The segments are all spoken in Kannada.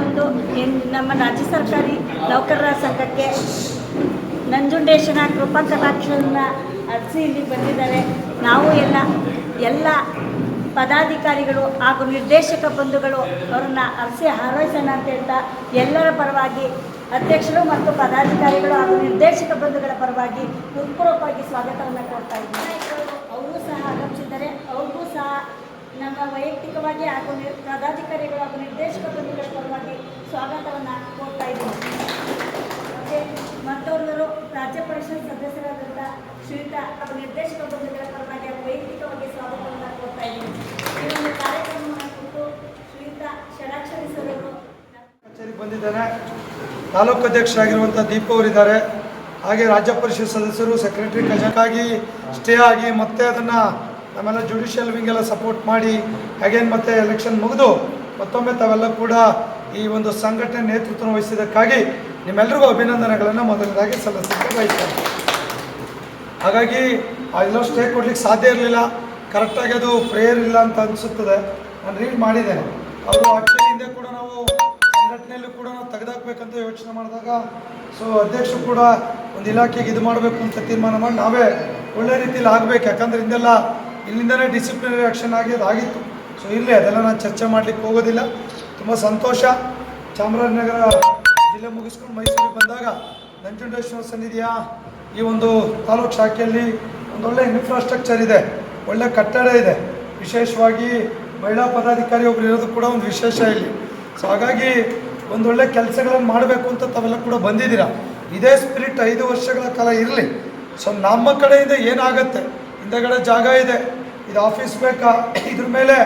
ಒಂದು ನಮ್ಮ ರಾಜ್ಯ ಸರ್ಕಾರಿ ನೌಕರರ ಸಂಘಕ್ಕೆ ನಂಜುಂಡೇಶನ ಕೃಪಾ ಕಟಾಕ್ಷನ ಅರ್ಜಿ ಇಲ್ಲಿ ಬಂದಿದ್ದಾರೆ. ನಾವು ಎಲ್ಲ ಎಲ್ಲ ಪದಾಧಿಕಾರಿಗಳು ಹಾಗೂ ನಿರ್ದೇಶಕ ಬಂಧುಗಳು ಅವರನ್ನ ಅರಸಿ ಹಾರೈಸೋಣ ಅಂತ ಹೇಳ್ತಾ ಎಲ್ಲರ ಪರವಾಗಿ ಅಧ್ಯಕ್ಷರು ಮತ್ತು ಪದಾಧಿಕಾರಿಗಳು ಹಾಗೂ ನಿರ್ದೇಶಕ ಬಂಧುಗಳ ಪರವಾಗಿ ಹೃತ್ಪೂರ್ವಕವಾಗಿ ಸ್ವಾಗತವನ್ನು ಕೊಡ್ತಾ ಇದ್ದೀನಿ ಅವರು ಸಹ ಆಗಮಿಸಿದ್ದಾರೆ. ಅವ್ರಿಗೂ ಸಹ ನಮ್ಮ ವೈಯಕ್ತಿಕವಾಗಿ ಹಾಗೂ ನಿರ್ ಪದಾಧಿಕಾರಿಗಳು ಹಾಗೂ ನಿರ್ದೇಶಕ ಬಂಧುಗಳ ಪರವಾಗಿ ಸ್ವಾಗತವನ್ನು ಕೊಡ್ತಾ ಇದ್ದೀನಿ ಮತ್ತು ಮತ್ತೊಬ್ಬರು ರಾಜ್ಯ ಪರಿಷತ್ ಸದಸ್ಯರಾದಂಥ ಶ್ರೀತಾ ಹಾಗೂ ನಿರ್ದೇಶಕ ಬಂಧುಗಳ ಪರವಾಗಿ ಹಾಗೂ ವೈಯಕ್ತಿಕವಾಗಿ ಸ್ವಾಗತವನ್ನು ಕೊಡ್ತಾ ಇದ್ದೀನಿ ಈ ಒಂದು ಕಾರ್ಯಕ್ರಮವನ್ನು ಕುರಿತು ಶ್ರೀತಾ ಷಡಾಕ್ಷರಿಸಬೇಕು ಕಚೇರಿಗೆ ಬಂದಿದ್ದೇನೆ ತಾಲೂಕು ಅಧ್ಯಕ್ಷರಾಗಿರುವಂಥ ದೀಪ ಅವರಿದ್ದಾರೆ. ಹಾಗೆ ರಾಜ್ಯ ಪರಿಷತ್ ಸದಸ್ಯರು ಸೆಕ್ರೆಟರಿ ಖಜಾನಾಗಿ ಸ್ಟೇ ಆಗಿ ಮತ್ತೆ ಅದನ್ನು ನಮ್ಮೆಲ್ಲ ಜುಡಿಷಿಯಲ್ ವಿಂಗ್ ಎಲ್ಲ ಸಪೋರ್ಟ್ ಮಾಡಿ ಅಗೇನ್ ಮತ್ತೆ ಎಲೆಕ್ಷನ್ ಮುಗಿದು ಮತ್ತೊಮ್ಮೆ ತಾವೆಲ್ಲ ಕೂಡ ಈ ಒಂದು ಸಂಘಟನೆ ನೇತೃತ್ವ ವಹಿಸಿದ್ದಕ್ಕಾಗಿ ನಿಮ್ಮೆಲ್ಲರಿಗೂ ಅಭಿನಂದನೆಗಳನ್ನು ಮೊದಲನೇದಾಗಿ ಸಲ್ಲಿಸಲಿಕ್ಕೆ ಬಯಸ್ತಾರೆ ಹಾಗಾಗಿ ಎಲ್ಲೋ ಸ್ಟೇ ಕೊಡ್ಲಿಕ್ಕೆ ಸಾಧ್ಯ ಇರಲಿಲ್ಲ. ಕರೆಕ್ಟಾಗಿ ಅದು ಪ್ರೇಯರ್ ಇಲ್ಲ ಅಂತ ಅನಿಸುತ್ತದೆ. ನಾನು ರೀಡ್ ಮಾಡಿದ್ದೇನೆ. ಅವರು ಆಕ್ಚುಲಿ ಹಿಂದೆ ಕೂಡ ನಾವು ಸಂಘಟನೆಯಲ್ಲೂ ಕೂಡ ನಾವು ತೆಗೆದಾಕ್ಬೇಕಂತ ಯೋಚನೆ ಮಾಡಿದಾಗ ಸೊ ಅಧ್ಯಕ್ಷರು ಕೂಡ ಒಂದು ಇಲಾಖೆಗೆ ಇದು ಮಾಡಬೇಕು ಅಂತ ತೀರ್ಮಾನ ಮಾಡಿ ನಾವೇ ಒಳ್ಳೆ ರೀತಿಯಲ್ಲಿ ಆಗಬೇಕು. ಯಾಕಂದ್ರೆ ಹಿಂದೆಲ್ಲ ಇಲ್ಲಿಂದನೇ ಡಿಸಿಪ್ಲಿನರಿ ಆಕ್ಷನ್ ಆಗಿ ಅದಾಗಿತ್ತು ಸೊ ಇಲ್ಲೇ ಅದೆಲ್ಲ ನಾನು ಚರ್ಚೆ ಮಾಡಲಿಕ್ಕೆ ಹೋಗೋದಿಲ್ಲ. ತುಂಬ ಸಂತೋಷ. ಚಾಮರಾಜನಗರ ಜಿಲ್ಲೆ ಮುಗಿಸ್ಕೊಂಡು ಮೈಸೂರಿಗೆ ಬಂದಾಗ ನಂಜುಂಡೇಶ್ವರ ಸನ್ನಿಧಿಯ ಈ ಒಂದು ತಾಲೂಕು ಶಾಖೆಯಲ್ಲಿ ಒಂದೊಳ್ಳೆ ಇನ್ಫ್ರಾಸ್ಟ್ರಕ್ಚರ್ ಇದೆ. ಒಳ್ಳೆ ಕಟ್ಟಡ ಇದೆ. ವಿಶೇಷವಾಗಿ ಮಹಿಳಾ ಪದಾಧಿಕಾರಿ ಒಬ್ರು ಇರೋದು ಕೂಡ ಒಂದು ವಿಶೇಷ ಇಲ್ಲಿ. ಸೊ ಹಾಗಾಗಿ ಒಂದೊಳ್ಳೆ ಕೆಲಸಗಳನ್ನು ಮಾಡಬೇಕು ಅಂತ ತಾವೆಲ್ಲ ಕೂಡ ಬಂದಿದ್ದೀರಾ? ಇದೇ ಸ್ಪಿರಿಟ್ ಐದು ವರ್ಷಗಳ ಕಾಲ ಇರಲಿ. ಸೊ ನಮ್ಮ ಕಡೆಯಿಂದ ಏನಾಗುತ್ತೆ? ಹಿಂದೆಗಡೆ ಜಾಗ ಇದೆ. ಇದು ಆಫೀಸ್ ಬೇಕಾ? ಇದ್ರ ಮೇಲೆ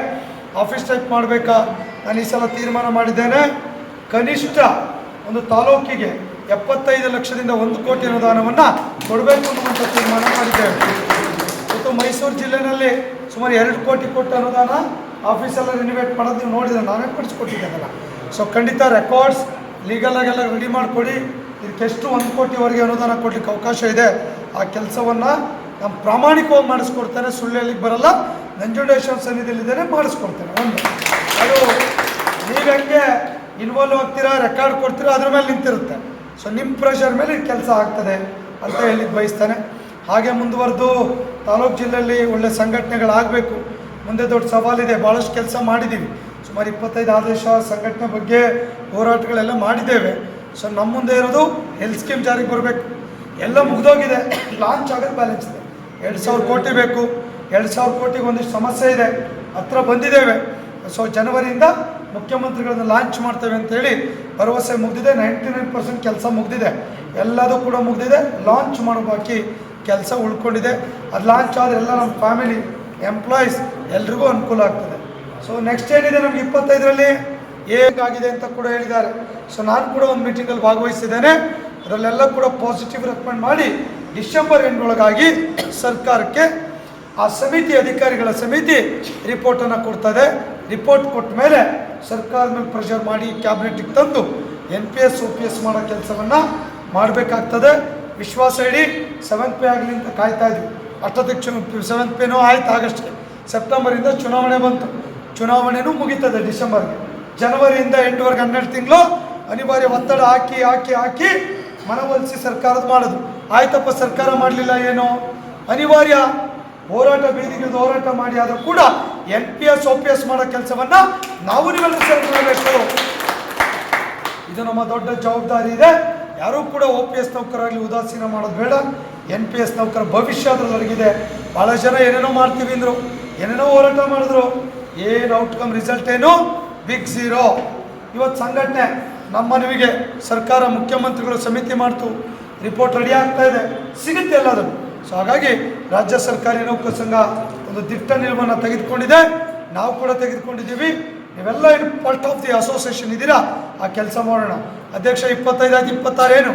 ಆಫೀಸ್ ಟೈಪ್ ಮಾಡಬೇಕಾ? ನಾನು ಈ ಸಲ ತೀರ್ಮಾನ ಮಾಡಿದ್ದೇನೆ. ಕನಿಷ್ಠ ಒಂದು ತಾಲೂಕಿಗೆ ಎಪ್ಪತ್ತೈದು ಲಕ್ಷದಿಂದ ಒಂದು ಕೋಟಿ ಅನುದಾನವನ್ನು ಕೊಡಬೇಕು ಅನ್ನುವಂಥ ತೀರ್ಮಾನ ಮಾಡಿದ್ದೇವೆ. ಮತ್ತು ಮೈಸೂರು ಜಿಲ್ಲೆಯಲ್ಲಿ ಸುಮಾರು ಎರಡು ಕೋಟಿ ಕೊಟ್ಟು ಅನುದಾನ ಆಫೀಸೆಲ್ಲ ರಿನಿವೇಟ್ ಮಾಡೋದು ನೀವು ನೋಡಿದ್ರೆ ನಾವೇ ಕೊಡಿಸ್ಕೊಟ್ಟಿದ್ದೇವಲ್ಲ. ಸೊ ಖಂಡಿತ ರೆಕಾರ್ಡ್ಸ್ ಲೀಗಲ್ ಆಗೆಲ್ಲ ರೆಡಿ ಮಾಡಿಕೊಡಿ. ಇದಕ್ಕೆಷ್ಟು ಒಂದು ಕೋಟಿವರೆಗೆ ಅನುದಾನ ಕೊಡಲಿಕ್ಕೆ ಅವಕಾಶ ಇದೆ, ಆ ಕೆಲಸವನ್ನು ನಮ್ಮ ಪ್ರಾಮಾಣಿಕವಾಗಿ ಮಾಡಿಸ್ಕೊಡ್ತೇನೆ ಸುಳ್ಳು ಹೇಳಿಕ್ಕೆ ಬರಲ್ಲ. ನಂಜುಂಡೇಶ್ವರ ಸನ್ನಿಧಿಯಲ್ಲಿದ್ದೇನೆ, ಮಾಡಿಸ್ಕೊಡ್ತೇನೆ. ಒಂದು. ಅದು ನೀವು ಹೆಂಗೆ ಇನ್ವಾಲ್ವ್ ಆಗ್ತೀರಾ ರೆಕಾರ್ಡ್ ಕೊಡ್ತೀರಾ, ಅದ್ರ ಮೇಲೆ ನಿಂತಿರುತ್ತೆ. ಸೊ ನಿಮ್ಮ ಪ್ರೆಷರ್ ಮೇಲೆ ಕೆಲಸ ಆಗ್ತದೆ ಅಂತ ಹೇಳಿ ಬಯಸ್ತಾನೆ. ಹಾಗೆ ಮುಂದುವರೆದು ತಾಲೂಕು ಜಿಲ್ಲೆಯಲ್ಲಿ ಒಳ್ಳೆ ಸಂಘಟನೆಗಳಾಗಬೇಕು. ಮುಂದೆ ದೊಡ್ಡ ಸವಾಲಿದೆ ಭಾಳಷ್ಟು ಕೆಲಸ ಮಾಡಿದ್ದೀವಿ ಸುಮಾರು ಇಪ್ಪತ್ತೈದು ಆದೇಶ ಸಂಘಟನೆ ಬಗ್ಗೆ ಹೋರಾಟಗಳೆಲ್ಲ ಮಾಡಿದ್ದೇವೆ. ಸೊ ನಮ್ಮ ಮುಂದೆ ಇರೋದು ಹೆಲ್ತ್ ಸ್ಕೀಮ್ ಜಾರಿಗೆ ಬರಬೇಕು. ಎಲ್ಲ ಮುಗ್ದೋಗಿದೆ. ಲಾಂಚ್ ಆಗೋದು ಬ್ಯಾಲೆನ್ಸ್ ಇದೆ. ಎರಡು ಸಾವಿರ ಕೋಟಿ ಬೇಕು. ಎರಡು ಸಾವಿರ ಕೋಟಿಗೆ ಒಂದಿಷ್ಟು ಸಮಸ್ಯೆ ಇದೆ. ಹತ್ರ ಬಂದಿದ್ದೇವೆ. ಸೊ ಜನವರಿಯಿಂದ ಮುಖ್ಯಮಂತ್ರಿಗಳನ್ನ ಲಾಂಚ್ ಮಾಡ್ತೇವೆ ಅಂತೇಳಿ ಭರವಸೆ ಮುಗಿದಿದೆ. ನೈಂಟಿ ನೈನ್ ಪರ್ಸೆಂಟ್ ಕೆಲಸ ಮುಗಿದಿದೆ. ಎಲ್ಲದೂ ಕೂಡ ಮುಗಿದಿದೆ. ಲಾಂಚ್ ಮಾಡೋ ಬಾಕಿ ಕೆಲಸ ಉಳ್ಕೊಂಡಿದೆ. ಅದು ಲಾಂಚ್ ಆದರೆ ಎಲ್ಲ ನಮ್ಮ ಫ್ಯಾಮಿಲಿ ಎಂಪ್ಲಾಯೀಸ್ ಎಲ್ರಿಗೂ ಅನುಕೂಲ ಆಗ್ತದೆ. ಸೊ ನೆಕ್ಸ್ಟ್ ಏನಿದೆ ನಮ್ಗೆ ಇಪ್ಪತ್ತೈದರಲ್ಲಿ? ಹೇಗಾಗಿದೆ ಅಂತ ಕೂಡ ಹೇಳಿದ್ದಾರೆ. ಸೊ ನಾನು ಕೂಡ ಒಂದು ಮೀಟಿಂಗಲ್ಲಿ ಭಾಗವಹಿಸಿದ್ದೇನೆ. ಅದರಲ್ಲೆಲ್ಲ ಕೂಡ ಪಾಸಿಟಿವ್ ರೆಕಮೆಂಡ್ ಮಾಡಿ ಡಿಸೆಂಬರ್ ಎಂಟರೊಳಗಾಗಿ ಸರ್ಕಾರಕ್ಕೆ ಆ ಸಮಿತಿ, ಅಧಿಕಾರಿಗಳ ಸಮಿತಿ ರಿಪೋರ್ಟನ್ನು ಕೊಡ್ತದೆ. ರಿಪೋರ್ಟ್ ಕೊಟ್ಟ ಮೇಲೆ ಸರ್ಕಾರದ ಮೇಲೆ ಪ್ರೆಷರ್ ಮಾಡಿ ಕ್ಯಾಬಿನೆಟ್ಗೆ ತಂದು N P S O P S ಮಾಡೋ ಕೆಲಸವನ್ನು ಮಾಡಬೇಕಾಗ್ತದೆ. ವಿಶ್ವಾಸ ಇಡಿ ಸೆವೆಂತ್ ಪೇ ಆಗಲಿ ಅಂತ ಕಾಯ್ತಾ ಇದ್ವಿ. ಚು ಸೆವೆಂತ್ ಪೇನೋ ಆಯ್ತು ಆಗಸ್ಟ್ಗೆ ಸೆಪ್ಟೆಂಬರಿಂದ ಚುನಾವಣೆ ಬಂತು. ಚುನಾವಣೆನೂ ಮುಗೀತದೆ ಡಿಸೆಂಬರ್ಗೆ. ಜನವರಿಯಿಂದ ಎಂಟುವರೆಗೆ ಹನ್ನೆರಡು ತಿಂಗಳು ಅನಿವಾರ್ಯ ಒತ್ತಡ ಹಾಕಿ ಹಾಕಿ ಹಾಕಿ ಮನವೊಲಿಸಿ ಸರ್ಕಾರದ ಮಾಡೋದು. ಆಯ್ತಪ್ಪ, ಸರ್ಕಾರ ಮಾಡಲಿಲ್ಲ ಏನೋ? ಅನಿವಾರ್ಯ ಹೋರಾಟ ಬೀದಿಗೆ ಹೋರಾಟ ಮಾಡಿ, ಆದರೂ ಕೂಡ N P S, O P S ಮಾಡೋ ಕೆಲಸವನ್ನು ನಾವು ನೀವೆಲ್ಲರೂ ಸೇರಿ ಮಾಡಬೇಕು. ಇದು ನಮ್ಮ ದೊಡ್ಡ ಜವಾಬ್ದಾರಿ ಇದೆ. ಯಾರೂ ಕೂಡ ಒ ಪಿ ಎಸ್ ನೌಕರಾಗಲಿ ಉದಾಸೀನ ಮಾಡೋದು ಬೇಡ. ಎನ್ ಪಿ ಎಸ್ ನೌಕರ ಭವಿಷ್ಯ ಅದರೊಳಗಿದೆ. ಭಾಳ ಜನ ಏನೇನೋ ಮಾಡ್ತೀವಿ ಅಂದರು, ಏನೇನೋ ಹೋರಾಟ ಮಾಡಿದ್ರು, ಏನು ಔಟ್ಕಮ್ ರಿಸಲ್ಟ್ ಏನು? ಬಿಗ್ ಝೀರೋ ಇವತ್ತು ಸಂಘಟನೆ ನಮ್ಮ ಮನವಿಗೆ ಸರ್ಕಾರ, ಮುಖ್ಯಮಂತ್ರಿಗಳು ಸಮಿತಿ ಮಾಡ್ತು. ರಿಪೋರ್ಟ್ ರೆಡಿ ಆಗ್ತಾ ಇದೆ. ಸಿಗುತ್ತೆ ಎಲ್ಲದು ಸೊ ಹಾಗಾಗಿ ರಾಜ್ಯ ಸರ್ಕಾರಿ ನೌಕರ ಸಂಘ ಒಂದು ದಿಟ್ಟ ನಿಲುವನ್ನು ತೆಗೆದುಕೊಂಡಿದೆ. ನಾವು ಕೂಡ ತೆಗೆದುಕೊಂಡಿದ್ದೀವಿ. ನೀವೆಲ್ಲ ಏನು ಪಾರ್ಟ್ ಆಫ್ ದಿ ಅಸೋಸಿಯೇಷನ್ ಇದ್ದೀರಾ? ಆ ಕೆಲಸ ಮಾಡೋಣ. ಅಧ್ಯಕ್ಷ ಇಪ್ಪತ್ತೈದಾಗಿ ಏನು?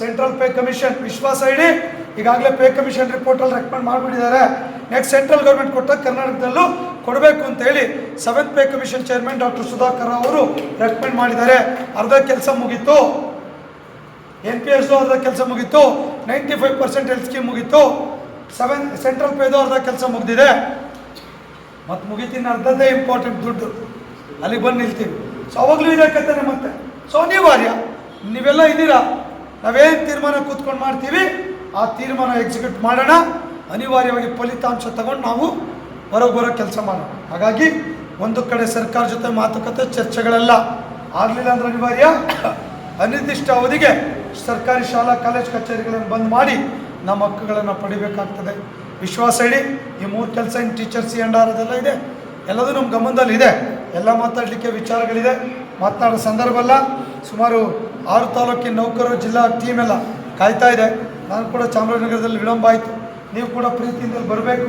ಸೆಂಟ್ರಲ್ ಪೇ ಕಮಿಷನ್ ವಿಶ್ವಾಸ ಇಡಿ. ಈಗಾಗಲೇ ಪೇ ಕಮಿಷನ್ ರಿಪೋರ್ಟಲ್ಲಿ ರೆಕಮೆಂಡ್ ಮಾಡಿಬಿಟ್ಟಿದ್ದಾರೆ. ನೆಕ್ಸ್ಟ್ ಸೆಂಟ್ರಲ್ ಗೌರ್ಮೆಂಟ್ ಕೊಟ್ಟಾಗ ಕರ್ನಾಟಕದಲ್ಲೂ ಕೊಡಬೇಕು ಅಂತ ಹೇಳಿ seventh pay commission chairman doctor Sudhakar ಅವರು ರೆಕಮೆಂಡ್ ಮಾಡಿದ್ದಾರೆ. ಅರ್ಧ ಕೆಲಸ ಮುಗೀತು. ಎನ್ ಪಿ ಎಸ್ದು ಅರ್ಧ ಕೆಲಸ ಮುಗೀತು. Ninety five percent health scheme ಮುಗೀತು ಸೆವೆನ್ ಸೆಂಟ್ರಲ್ ಪೇದು ಅರ್ಧ ಕೆಲಸ ಮುಗಿದಿದೆ. ಮತ್ತು ಮುಗಿತೀನಿ ಅರ್ಧದೇ ಇಂಪಾರ್ಟೆಂಟ್ ದುಡ್ಡು. ಅಲ್ಲಿಗೆ ಬಂದು ನಿಲ್ತೀವಿ ಸೊ ಅವಾಗಲೂ ಇದೆ ಕಥೆನೆ ಮತ್ತೆ ಸೊ ಅನಿವಾರ್ಯ ನೀವೆಲ್ಲ ಇದ್ದೀರಾ? ನಾವೇನು ತೀರ್ಮಾನ ಕೂತ್ಕೊಂಡು ಮಾಡ್ತೀವಿ? ಆ ತೀರ್ಮಾನ ಎಕ್ಸಿಕ್ಯೂಟ್ ಮಾಡೋಣ. ಅನಿವಾರ್ಯವಾಗಿ ಫಲಿತಾಂಶ ತಗೊಂಡು ನಾವು ಹೊರಗೆ ಬರೋ ಕೆಲಸ ಮಾಡೋಣ. ಹಾಗಾಗಿ ಒಂದು ಕಡೆ ಸರ್ಕಾರ ಜೊತೆ ಮಾತುಕತೆ, ಚರ್ಚೆಗಳೆಲ್ಲ ಆಗಲಿಲ್ಲ ಅಂದ್ರೆ ಅನಿವಾರ್ಯ. ಅನಿರ್ದಿಷ್ಟ ಅವಧಿಗೆ ಸರ್ಕಾರಿ ಶಾಲಾ, ಕಾಲೇಜ್ ಕಚೇರಿಗಳನ್ನು ಬಂದ್ ಮಾಡಿ ನಮ್ಮ ಹಕ್ಕುಗಳನ್ನು ಪಡಿಬೇಕಾಗ್ತದೆ. ವಿಶ್ವಾಸ ಇಡಿ. ಈ ಮೂರು ಕೆಲಸ ಇನ್ನು ಟೀಚರ್ಸ್ ಅಂಡ್ ಆರ್ ಅದೆಲ್ಲ ಇದೆ. ಎಲ್ಲದೂ ನಮ್ಮ ಗಮನದಲ್ಲಿ ಇದೆ. ಎಲ್ಲ ಮಾತಾಡಲಿಕ್ಕೆ ವಿಚಾರಗಳಿದೆ. ಮಾತನಾಡೋ ಸಂದರ್ಭ ಅಲ್ಲ. ಸುಮಾರು ಆರು ತಾಲೂಕಿನ ನೌಕರರು, ಜಿಲ್ಲಾ ಟೀಮ್ ಎಲ್ಲ ಕಾಯ್ತಾ ಇದೆ. ನಾನು ಕೂಡ ಚಾಮರಾಜನಗರದಲ್ಲಿ ವಿಳಂಬ ಆಯಿತು. ನೀವು ಕೂಡ ಪ್ರೀತಿಯಿಂದ ಬರಬೇಕು,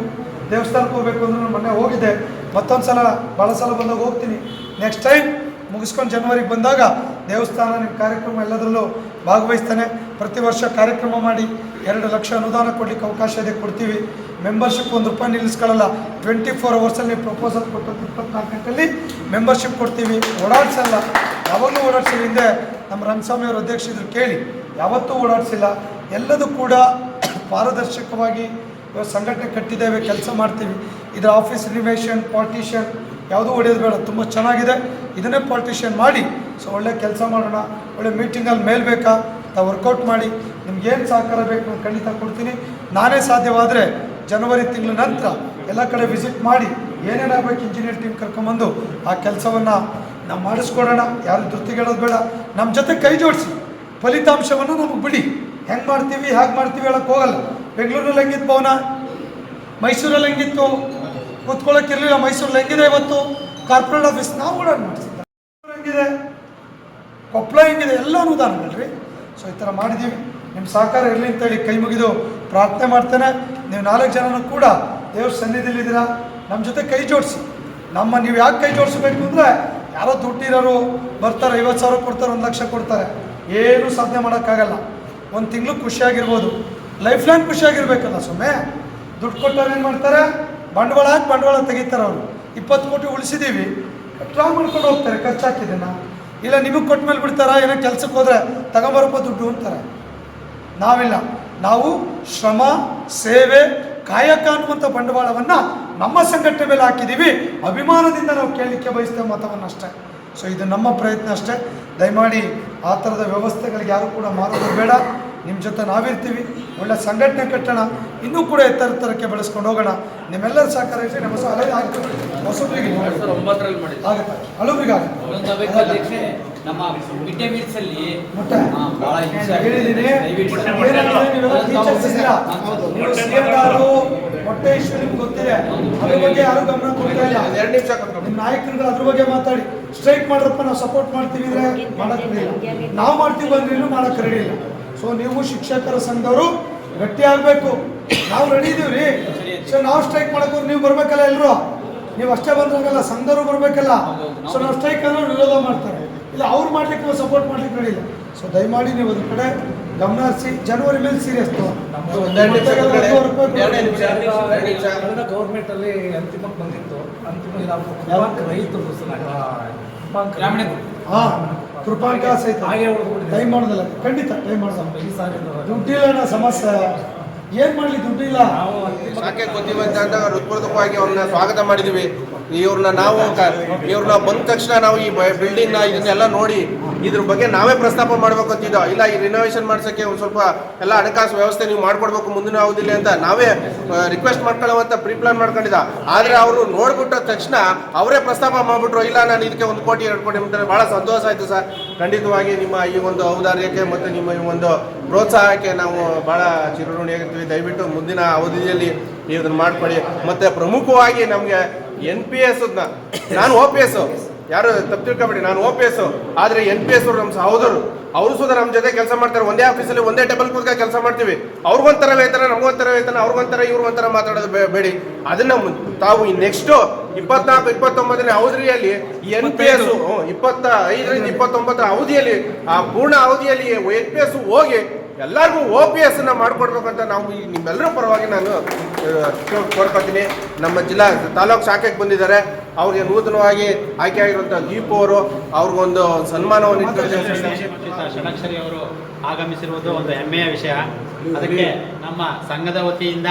ದೇವಸ್ಥಾನಕ್ಕೆ ಹೋಗಬೇಕು ಅಂದ್ರೆ ನಾನು ಮೊನ್ನೆ ಹೋಗಿದ್ದೆ. ಮತ್ತೊಂದು ಸಲ ಭಾಳ ಸಲ ಬಂದಾಗ ಹೋಗ್ತೀನಿ. ನೆಕ್ಸ್ಟ್ ಟೈಮ್ ಮುಗಿಸ್ಕೊಂಡು ಜನವರಿಗೆ ಬಂದಾಗ ದೇವಸ್ಥಾನ, ನಿಮ್ಮ ಕಾರ್ಯಕ್ರಮ ಎಲ್ಲದರಲ್ಲೂ ಭಾಗವಹಿಸ್ತಾನೆ. ಪ್ರತಿ ವರ್ಷ ಕಾರ್ಯಕ್ರಮ ಮಾಡಿ ಎರಡು ಲಕ್ಷ ಅನುದಾನ ಕೊಡಲಿಕ್ಕೆ ಅವಕಾಶ ಇದೆ, ಕೊಡ್ತೀವಿ. ಮೆಂಬರ್ಶಿಪ್ ಒಂದು ರೂಪಾಯಿ ನಿಲ್ಲಿಸ್ಕೊಳ್ಳಲ್ಲ. ಟ್ವೆಂಟಿ ಫೋರ್ ಅವರ್ಸಲ್ಲಿ ಪ್ರಪೋಸಲ್ ಕೊಟ್ಟು ಇಪ್ಪತ್ನಾಲ್ಕು ಗಂಟೆಯಲ್ಲಿ ಮೆಂಬರ್ಶಿಪ್ ಕೊಡ್ತೀವಿ. ಓಡಾಡಿಸಲ್ಲ. ಯಾವಾಗಲೂ ಓಡಾಡ್ಸಿಲ್ಲ ಹಿಂದೆ ನಮ್ಮ ರಂಗಸ್ವಾಮಿ ಅವರು ಅಧ್ಯಕ್ಷ ಕೇಳಿ, ಯಾವತ್ತೂ ಓಡಾಡಿಸಿಲ್ಲ. ಎಲ್ಲದೂ ಕೂಡ ಪಾರದರ್ಶಕವಾಗಿ ಸಂಘಟನೆ ಕಟ್ಟಿದ್ದೇವೆ, ಕೆಲಸ ಮಾಡ್ತೀವಿ. ಇದರ ಆಫೀಸ್ ರಿನಿವೇಶನ್ ಪಾರ್ಟಿಷನ್ ಯಾವುದೂ ಹೊಡೆಯೋದು ಬೇಡ, ತುಂಬ ಚೆನ್ನಾಗಿದೆ. ಇದನ್ನೇ ಪಾರ್ಟಿಷನ್ ಮಾಡಿ, ಸೊ ಒಳ್ಳೆ ಕೆಲಸ ಮಾಡೋಣ, ಒಳ್ಳೆ ಮೀಟಿಂಗಲ್ಲಿ ಮೇಲ್ಬೇಕಾ ಬೇಕಾ, ತಾವು ವರ್ಕೌಟ್ ಮಾಡಿ ನಿಮ್ಗೇನು ಸಹಕಾರ ಬೇಕು ನಾನು ಖಂಡಿತ ಕೊಡ್ತೀನಿ. ನಾನೇ ಸಾಧ್ಯವಾದರೆ ಜನವರಿ ತಿಂಗಳ ನಂತರ ಎಲ್ಲ ಕಡೆ ವಿಸಿಟ್ ಮಾಡಿ ಏನೇನಾಗಬೇಕು ಇಂಜಿನಿಯರ್ ಟೀಮ್ ಕರ್ಕೊಂಬಂದು, ಆ ಕೆಲಸವನ್ನು ನಾವು ಮಾಡಿಸ್ಕೊಡೋಣ. ಯಾರು ಧೃತಿಗೆಳೋದು ಬೇಡ. ನಮ್ಮ ಜೊತೆ ಕೈ ಜೋಡಿಸಿ. ಫಲಿತಾಂಶವನ್ನು ನಮಗೆ ಬಿಡಿ. ಹೆಂಗೆ ಮಾಡ್ತೀವಿ, ಹಾಗೆ ಮಾಡ್ತೀವಿ ಹೇಳಕ್ಕೆ ಹೋಗಲ್ಲ. ಬೆಂಗಳೂರಲ್ಲಿ ಹೆಂಗಿತ್ತು ಭವನ ಮೈಸೂರಲ್ಲಿ ಹೆಂಗಿತ್ತು? ಕೂತ್ಕೊಳ್ಳೋಕೆ ಇರಲಿಲ್ಲ ಮೈಸೂರಲ್ಲಿ ಹೆಂಗಿದೆ ಇವತ್ತು? ಕಾರ್ಪೊರೇಟ್ ಆಫೀಸ್ ನಾವು ಕೂಡ ಹೆಂಗಿದೆ? ಕೊಪ್ಪಳ ಹೆಂಗಿದೆ? ಎಲ್ಲ ಅನುದಾನಗಳ್ರಿ ಸೊ ಈ ಥರ ಮಾಡಿದ್ದೀವಿ ನಿಮ್ಮ ಸಹಕಾರ ಇರಲಿ ಅಂತೇಳಿ ಕೈ ಮುಗಿದು ಪ್ರಾರ್ಥನೆ ಮಾಡ್ತೇನೆ. ನೀವು ನಾಲ್ಕು ಜನನೂ ಕೂಡ ದೇವ್ರ ಸನ್ನಿಧಿಲಿದ್ದೀರಾ ನಮ್ಮ ಜೊತೆ ಕೈ ಜೋಡಿಸಿ. ನಮ್ಮ ನೀವು ಯಾಕೆ ಕೈ ಜೋಡಿಸ್ಬೇಕು ಅಂದರೆ, ಯಾರೋ ದುಡ್ಡಿರೋರು ಬರ್ತಾರೆ, ಐವತ್ತು ಸಾವಿರ ಕೊಡ್ತಾರೆ, ಒಂದು ಲಕ್ಷ ಕೊಡ್ತಾರೆ. ಏನೂ ಸಾಧನೆ ಮಾಡೋಕ್ಕಾಗಲ್ಲ. ಒಂದು ತಿಂಗಳು ಖುಷಿಯಾಗಿರ್ಬೋದು. ಲೈಫ್ ಲೈನ್ ಖುಷಿಯಾಗಿರ್ಬೇಕಲ್ಲ ಸುಮ್ಮನೆ ದುಡ್ಡು ಕೊಟ್ಟವ್ರು ಏನು ಮಾಡ್ತಾರೆ? ಬಂಡವಾಳ ಹಾಕಿ ಬಂಡವಾಳ ತೆಗಿತಾರೆ ಅವರು. ಇಪ್ಪತ್ತು ಕೋಟಿ ಉಳಿಸಿದ್ದೀವಿ ಡ್ರಾ ಮಾಡ್ಕೊಂಡು ಹೋಗ್ತಾರೆ ಖರ್ಚಾಕಿದ್ದನ್ನ ಇಲ್ಲ ನಿಮಗೆ ಕೊಟ್ಟ ಮೇಲೆ ಬಿಡ್ತಾರ? ಏನೋ ಕೆಲಸಕ್ಕೆ ಹೋದ್ರೆ ತಗೊಂಬರಪ್ಪ ದುಡ್ಡು ಅಂತಾರೆ. ನಾವಿಲ್ಲ. ನಾವು ಶ್ರಮ, ಸೇವೆ ಕಾಯಕ ಅನ್ನುವಂಥ ಬಂಡವಾಳವನ್ನು ನಮ್ಮ ಸಂಘಟನೆ ಮೇಲೆ ಹಾಕಿದ್ದೀವಿ ಅಭಿಮಾನದಿಂದ ನಾವು ಕೇಳಲಿಕ್ಕೆ ಬಯಸ್ತೇವೆ ಮತವನ್ನು ಅಷ್ಟೇ ಸೊ ಇದು ನಮ್ಮ ಪ್ರಯತ್ನ ಅಷ್ಟೇ. ದಯಮಾಡಿ ಆ ಥರದ ವ್ಯವಸ್ಥೆಗಳಿಗೆ ಯಾರು ಕೂಡ ಮಾರೋದು ಬೇಡ. ನಿಮ್ಮ ಜೊತೆ ನಾವಿರ್ತೀವಿ. ಒಳ್ಳೆ ಸಂಘಟನೆ ಕಟ್ಟೋಣ. ಇನ್ನೂ ಕೂಡ ಎತ್ತರ ಎತ್ತರಕ್ಕೆ ಬೆಳೆಸ್ಕೊಂಡು ಹೋಗೋಣ. ನಿಮ್ಮೆಲ್ಲರ ಸಹಕಾರ ಇದ್ರೆ ನಮ್ಮ ಹೊಸ ಹಳೆ ಆಗ್ತದೆ ಹೊಸಬ್ರಿಗೆ ಆಗುತ್ತೆ. ಹಳುಬ್ರಿಗೆ ಅಧ್ಯಕ್ಷೆ ನಮ್ಮ ಮುಟ್ಟೆ. ಆಗಿದೆ. ಹೇಳಿದ್ದೀನಿ. ಮೊಟ್ಟೆ ಇಶ್ಯೂ ನಿಮ್ಗೆ ಗೊತ್ತಿದೆ. ಅದ್ರ ಬಗ್ಗೆ ಯಾರು ಗಮನ ಕೊಡ್ತಾ ಇಲ್ಲ. ಎರಡು ನಿಮಿಷ ನಿಮ್ಮ ನಾಯಕರುಗಳು ಅದ್ರ ಬಗ್ಗೆ ಮಾತಾಡಿ. ಸ್ಟ್ರೈಕ್ ಮಾಡ್ರಪ್ಪ ನಾವು ಸಪೋರ್ಟ್ ಮಾಡ್ತೀವಿ ಅಂದ್ರೆ ಮಾಡಕ್ ರೆಡಿ ನಾವು ಮಾಡ್ತೀವಿ ಬಂದ್ರೆ ಇನ್ನೂ ಮಾಡಕ್ ರೆಡಿ ಇಲ್ಲ. ಸೊ ನೀವು ಶಿಕ್ಷಕರ ಸಂಘದವರು ಗಟ್ಟಿ ಆಗ್ಬೇಕು. ನಾವು ರೆಡಿ ಇದೀವಿ ರೀ ಸೊ ನಾವು ಸ್ಟ್ರೈಕ್ ಮಾಡಕ್ ನೀವು ಬರ್ಬೇಕಲ್ಲ ಎಲ್ರು? ನೀವು ಅಷ್ಟೇ ಬಂದ್ರಲ್ಲ ಸಂಘರು ಬರ್ಬೇಕಲ್ಲ? ಸೊ ನಾವು ಸ್ಟ್ರೈಕ್ ಅಂದ್ರೆ ವಿರೋಧ ಮಾಡ್ತಾರೆ. ಇಲ್ಲ ಅವ್ರು ಮಾಡ್ಲಿಕ್ಕೆ ನಾವು ಸಪೋರ್ಟ್ ಮಾಡ್ಲಿಕ್ಕೆ ರೆಡಿ ಇಲ್ಲ. ಸೊ ದಯಮಾಡಿ ನೀವು ಒಂದು ಕಡೆ ಗಮನ ಹರಿಸಿ ಜನವರಿ ಮೇಲೆ ಸೀರಿಯಸ್ ಗೌರ್ಮೆಂಟ್ ಅಲ್ಲಿ ಅಂತಿಮಕ್ಕೆ ಬಂದಿತ್ತು. ಅಂತಿಮ ರೈತರು ಕೃಪಾಂಕ ಗ್ರಾಮೀಣ ಹಾ ಕೃಪಾಂಕ ಸಹಿತ. ಹಾಗೆ. ಟೈಮ್ ಮಾಡೋದಲ್ಲ ಖಂಡಿತ ಟೈಮ್ ಮಾಡೋದು. ಈ ಸಾರಿ ದುಡ್ಡಿಲ್ಲ ಸಮಸ್ಯೆ. ಏನ್ ಮಾಡ್ಲಿ ದುಡ್ಡಿಲ್ಲ ನಾವು ಸ್ವಾಗತ ಮಾಡಿದೀವಿ ಇವ್ರನ್ನ ನಾವು ಇವ್ರನ್ನ ಬಂದ ತಕ್ಷಣ ನಾವು ಈ ಬಿಲ್ಡಿಂಗ್ನ ಇದನ್ನೆಲ್ಲ ನೋಡಿ ಇದ್ರ ಬಗ್ಗೆ ನಾವೇ ಪ್ರಸ್ತಾಪ ಮಾಡ್ಬೇಕು ಅಂತಿದ್ದೋ. ಇಲ್ಲ, ಈ ರಿನೋವೇಷನ್ ಮಾಡ್ಸಕ್ಕೆ ಒಂದು ಸ್ವಲ್ಪ ಎಲ್ಲ ಹಣಕಾಸು ವ್ಯವಸ್ಥೆ ನೀವು ಮಾಡ್ಕೊಡ್ಬೇಕು, ಮುಂದಿನ ಆಗೋದಿಲ್ಲ ಅಂತ ನಾವೇ ರಿಕ್ವೆಸ್ಟ್ ಮಾಡ್ಕೊಳ್ಳುವಂತ ಪ್ರೀ ಪ್ಲಾನ್ ಮಾಡ್ಕೊಂಡಿದ್ದ. ಆದ್ರೆ ಅವರು ನೋಡ್ಬಿಟ್ಟ ತಕ್ಷಣ ಅವರೇ ಪ್ರಸ್ತಾಪ ಮಾಡ್ಬಿಟ್ರು, ಇಲ್ಲ, ನಾನು ಇದಕ್ಕೆ ಒಂದು ಕೋಟಿ, ಎರಡು ಕೋಟಿ ಅಂತಾರೆ. ಬಹಳ ಸಂತೋಷ ಆಯ್ತು ಸರ್. ಖಂಡಿತವಾಗಿ ನಿಮ್ಮ ಈ ಒಂದು ಔದಾರ್ಯಕ್ಕೆ ಮತ್ತು ನಿಮ್ಮ ಈ ಒಂದು ಪ್ರೋತ್ಸಾಹಕ್ಕೆ ನಾವು ಬಹಳ ಚಿರಋಣಿಯಾಗಿರ್ತೀವಿ. ದಯವಿಟ್ಟು ಮುಂದಿನ ಅವಧಿಯಲ್ಲಿ ನೀವು ಇದನ್ನು ಮಾಡ್ಕೊಳ್ಳಿ. ಮತ್ತೆ ಪ್ರಮುಖವಾಗಿ ನಮಗೆ ಎನ್ ಪಿ ಎಸ್ ನಾನು ಓ ಪಿ ಎಸ್ ಯಾರು ತಪ್ಪು ತಿಳ್ಕೊಬೇಡಿ ನಾನು ಓ ಪಿ ಎಸ್ ಆದ್ರೆ ಎನ್ ಪಿ ಎಸ್ ಅವರು ನಮ್ಮ ಸಹೋದರು ಅವರು ಸುದ ನಮ್ಮ ಜೊತೆ ಕೆಲಸ ಮಾಡ್ತಾರೆ. ಒಂದೇ ಆಫೀಸಲ್ಲಿ ಒಂದೇ ಟೇಬಲ್ ಕೂತ್ಕೊಂಡು ಕೆಲಸ ಮಾಡ್ತೀವಿ. ಅವ್ರಿಗೊಂಥರ ವೇತನ ನಮಗೊಂಥರ ವೇತನ ಅವ್ರಿಗೊಂಥರ ಇವ್ರಿಗೊಂಥರ ಮಾತಾಡೋದು ಬೇಡಿ. ಅದನ್ನ ತಾವು ಈ ನೆಕ್ಸ್ಟ್ ಇಪ್ಪತ್ನಾಲ್ಕು ಇಪ್ಪತ್ತೊಂಬತ್ತನೇ ಅವಧಿಯಲ್ಲಿ ಎನ್ ಪಿ ಎಸ್ ಇಪ್ಪತ್ತ ಐದರಿಂದ ಇಪ್ಪತ್ತೊಂಬತ್ತರ ಅವಧಿಯಲ್ಲಿ ಆ ಪೂರ್ಣ ಅವಧಿಯಲ್ಲಿ ಎನ್ ಪಿ ಎಸ್ ಹೋಗಿ ಎಲ್ಲರಿಗೂ ಓ ಪಿ ಎಸ್ ಅನ್ನ ಮಾಡ್ಕೊಡ್ಬೇಕಂತ ನಾವು ಈ ನಿಮ್ಮೆಲ್ಲರ ಪರವಾಗಿ ನಾನು ಕೋರ್ಕೊತೀನಿ ನಮ್ಮ ಜಿಲ್ಲಾ ತಾಲೂಕು ಶಾಖೆಗೆ ಬಂದಿದ್ದಾರೆ ಅವ್ರಿಗೆ ನೂತನವಾಗಿ ಆಯ್ಕೆ ಆಗಿರುವಂಥ ದೀಪು ಅವರು ಅವ್ರಿಗೊಂದು ಸನ್ಮಾನವನ್ನು ಆಗಮಿಸಿರುವುದು ಒಂದು ಹೆಮ್ಮೆಯ ವಿಷಯ ಅದಕ್ಕೆ ನಮ್ಮ ಸಂಘದ ವತಿಯಿಂದ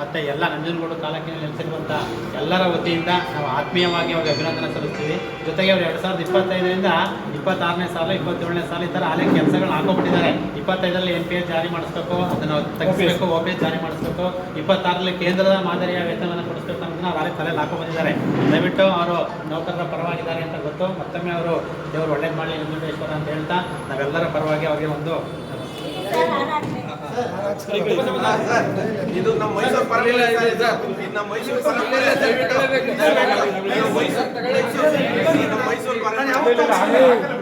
ಮತ್ತೆ ಎಲ್ಲ ನಂಜನಗೂಡು ತಾಲೂಕಿನಲ್ಲಿ ನೆಲೆಸಿರುವಂಥ ಎಲ್ಲರ ವತಿಯಿಂದ ನಾವು ಆತ್ಮೀಯವಾಗಿ ಅವರಿಗೆ ಅಭಿನಂದನೆ ಸಲ್ಲಿಸ್ತೀವಿ. ಜೊತೆಗೆ ಅವರು ಎರಡ್ ಸಾವಿರದ ಇಪ್ಪತ್ತೈದರಿಂದ ಇಪ್ಪತ್ತಾರನೇ ಸಾಲ ಇಪ್ಪತ್ತೇಳನೇ ಸಾಲ ಈ ಥರ ಹಳೆ ಕೆಲಸಗಳನ್ನ ಹಾಕೋಬಿಟ್ಟಿದ್ದಾರೆ. ಇಪ್ಪತ್ತೈದರಲ್ಲಿ ಎನ್ ಪಿ ಎಸ್ ಜಾರಿ ಮಾಡಿಸ್ಬೇಕು ಅದನ್ನು ತಗ್ಗಿಸ್ಬೇಕು ಒ ಪಿ ಎಸ್ ಜಾರಿ ಮಾಡಿಸ್ಬೇಕು. ಇಪ್ಪತ್ತಾರರಲ್ಲಿ ಕೇಂದ್ರದ ಮಾದರಿಯ ವೇತನವನ್ನು ಕೊಡಿಸ್ಬೇಕು ಅಂತ ನಾವು ಹಳೆ ತಲೆಯಲ್ಲಿ ಹಾಕೊ ಬಂದಿದ್ದಾರೆ ದಯವಿಟ್ಟು ಅವರು ನೌಕರರ ಪರವಾಗಿದ್ದಾರೆ ಅಂತ ಗೊತ್ತು. ಮತ್ತೊಮ್ಮೆ ಅವರು ದೇವರು ಒಳ್ಳೇದು ಮಾಡಲಿ ನಂಜುಂಡೇಶ್ವರ ಅಂತ ಹೇಳ್ತಾ ನಾವೆಲ್ಲರ ಪರವಾಗಿ ಅವರಿಗೆ ಒಂದು ಇದು ನಮ್ಮ ಮೈಸೂರು ಪರವಾಗಿಲ್ಲ ಸರ್, ಇದು ನಮ್ಮ ಮೈಸೂರು ಪರವಾಗಿಲ್ಲ, ದಯವಿಟ್ಟು. ಮೈಸೂರು ಮೈಸೂರು ಪರವಾಗಿಲ್ಲ.